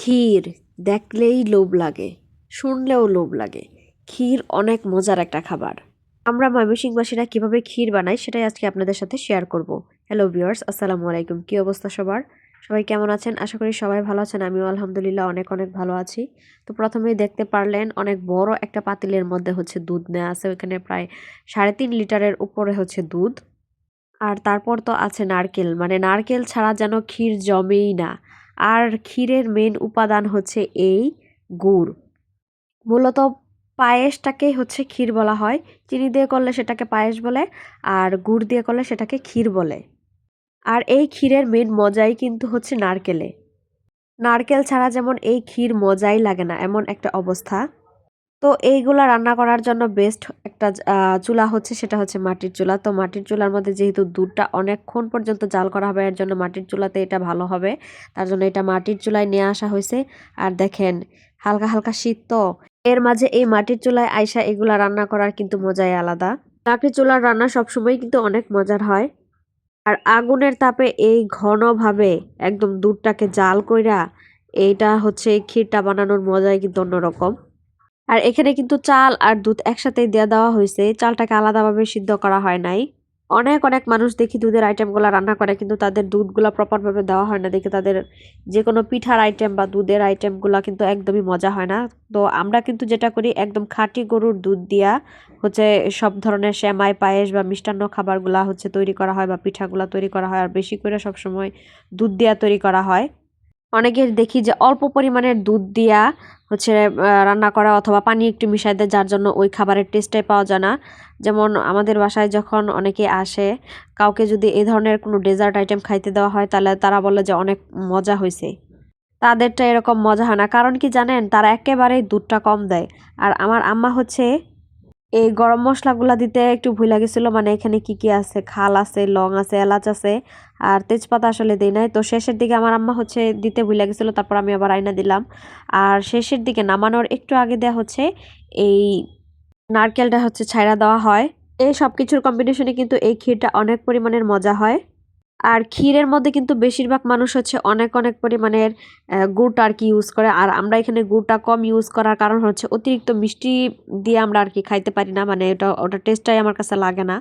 ক্ষীর দেখলেই লোভ লাগে, শুনলেও লোভ লাগে। ক্ষীর অনেক মজার একটা খাবার। আমরা ময়মনসিংহবাসীরা কীভাবে ক্ষীর বানাই সেটাই আজকে আপনাদের সাথে শেয়ার করব। হ্যালো ভিউয়ার্স আসসালামু আলাইকুম। কী অবস্থা সবার? সবাই কেমন আছেন? আশা করি সবাই ভালো আছেন। আমিও আলহামদুলিল্লাহ অনেক অনেক ভালো আছি। তো প্রথমেই দেখতে পারলেন, অনেক বড় একটা পাতিলের মধ্যে হচ্ছে দুধ নেওয়া আছে। ওইখানে প্রায় সাড়ে তিন লিটারের উপরে হচ্ছে দুধ। আর তারপর তো আছে নারকেল। মানে নারকেল ছাড়া যেন ক্ষীর জমেই না। আর ক্ষীরের মেন উপাদান হচ্ছে এই গুড়। মূলত পায়েসটাকেই হচ্ছে ক্ষীর বলা হয়। চিনি দিয়ে করলে সেটাকে পায়েস বলে আর গুড় দিয়ে করলে সেটাকে ক্ষীর বলে। আর এই ক্ষীরের মেন মজাই কিন্তু হচ্ছে নারকেলে। নারকেল ছাড়া যেমন এই ক্ষীর মজাই লাগে না, এমন একটা অবস্থা। তো এইগুলা রান্না করার জন্য বেস্ট একটা চুলা হচ্ছে, সেটা হচ্ছে মাটির চুলা। তো মাটির চুলার মধ্যে যেহেতু দুধটা অনেকক্ষণ পর্যন্ত জাল করা হবে, এর জন্য মাটির চুলাতে এটা ভালো হবে। তার জন্য এটা মাটির চুলায় নিয়ে আসা হয়েছে। আর দেখেন, হালকা হালকা শীত তো। এর মাঝে এই মাটির চুলায় আইসা এগুলা রান্না করার কিন্তু মজাই আলাদা। মাটির চুলার রান্না সবসময় কিন্তু অনেক মজার হয়। আর আগুনের তাপে এই ঘনভাবে একদম দুধটাকে জাল কইরা, এইটা হচ্ছে ক্ষীরটা বানানোর মজাই কিন্তু অন্যরকম। আর এখানে কিন্তু চাল আর দুধ একসাথেই দেওয়া দেওয়া হয়েছে। চালটাকে আলাদাভাবে সিদ্ধ করা হয় নাই। অনেক অনেক মানুষ দেখি দুধের আইটেমগুলো রান্না করে, কিন্তু তাদের দুধগুলো প্রপারভাবে দেওয়া হয় না। দেখে তাদের যে কোনো পিঠার আইটেম বা দুধের আইটেমগুলো কিন্তু একদমই মজা হয় না। তো আমরা কিন্তু যেটা করি, একদম খাঁটি গরুর দুধ দিয়া হচ্ছে সব ধরনের শ্যামাই পায়েস বা মিষ্টান্ন খাবারগুলা হচ্ছে তৈরি করা হয় বা পিঠাগুলা তৈরি করা হয়। আর বেশি করে সবসময় দুধ দিয়া তৈরি করা হয়। অনেকের দেখি যে অল্প পরিমাণের দুধ দিয়া হচ্ছে রান্না করা অথবা পানি একটু মিশাই দেয়, যার জন্য ওই খাবারের টেস্টটাই পাওয়া যায় না। যেমন আমাদের বাসায় যখন অনেকে আসে, কাউকে যদি এই ধরনের কোনো ডেজার্ট আইটেম খাইতে দেওয়া হয়, তাহলে তারা বলে যে অনেক মজা হয়েছে তাদেরটা এরকম মজা হয় না। কারণ কি জানেন, তারা একেবারেই দুধটা কম দেয়। আর আমার আম্মা হচ্ছে এই গরম মশলাগুলা দিতে একটু ভুল লাগেছিল মানে এখানে কি কি আছে? খাল আছে, লং আছে, এলাচ আছে আর তেজপাতা আসলে দেই নাই। তো শেষের দিকে আমার আম্মা হচ্ছে দিতে ভুল লাগেছিল, তারপর আমি আবার আয়না দিলাম। আর শেষের দিকে নামানোর একটু আগে দেওয়া হচ্ছে এই নারকেলটা হচ্ছে ছাইড়া দেওয়া হয়। এই সব কিছুর কম্বিনেশনে কিন্তু এই ক্ষীরটা অনেক পরিমাণের মজা হয়। আর ক্ষীরের মধ্যে কিন্তু বেশিরভাগ মানুষ হচ্ছে অনেক অনেক পরিমাণের গুড়টা আর কি ইউজ করে। আর আমরা এখানে গুড়টা কম ইউজ করার কারণ হচ্ছে অতিরিক্ত মিষ্টি দিয়ে আমরা আর কি খাইতে পারি না। মানে ওটা ওটা টেস্টটাই আমার কাছে লাগে না।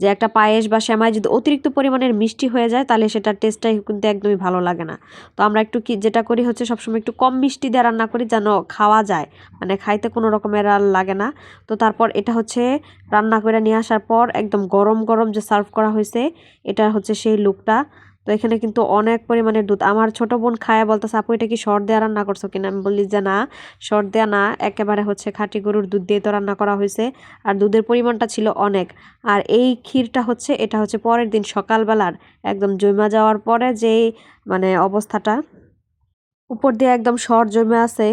যে একটা পায়েস বা সেমাই যদি অতিরিক্ত পরিমাণের মিষ্টি হয়ে যায়, তাহলে সেটার টেস্টটাই কিন্তু একদমই ভালো লাগে না। তো আমরা একটু কি, যেটা করি হচ্ছে সবসময় একটু কম মিষ্টি দিয়ে রান্না করি যেন খাওয়া যায়। মানে খাইতে কোনো রকমের আর লাগে না। তো তারপর এটা হচ্ছে রান্না করে নিয়ে আসার পর একদম গরম গরম যে সার্ভ করা হয়েছে এটা হচ্ছে সেই লুকটা তো এখানে কিন্তু অনেক পরিমাণে দুধ। আমার ছোট বোন খায় বলতেছে, আপু, এটা কি শর্ট দেওয়া রান্না করছ কিনা? আমি বলি যে না শর্ট দেওয়া না, একেবারে হচ্ছে খাঁটি গরুর দুধ দিয়ে তো রান্না করা হয়েছে। আর দুধের পরিমাণটা ছিল অনেক। আর এই ক্ষীরটা হচ্ছে, এটা হচ্ছে পরের দিন সকালবেলার, একদম জমা যাওয়ার পরে যেই মানে অবস্থাটা, উপর দিয়ে একদম সর জমে আছে।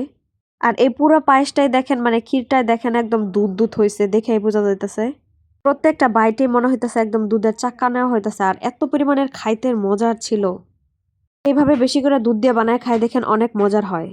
আর এই পুরো পায়েসটাই দেখেন মানে ক্ষীরটাই দেখেন, একদম দুধ দুধ হয়েছে দেখেই বোঝা যাইতেছে। প্রত্যেকটা বাইটে মনে হইতেছে একদম দুধের চাক্কা নেওয়া হইতেছে, আর এত পরিমাণের খাইতে মজার ছিল। এইভাবে বেশি করে দুধ দিয়ে বানায় খাই দেখেন অনেক মজার হয়।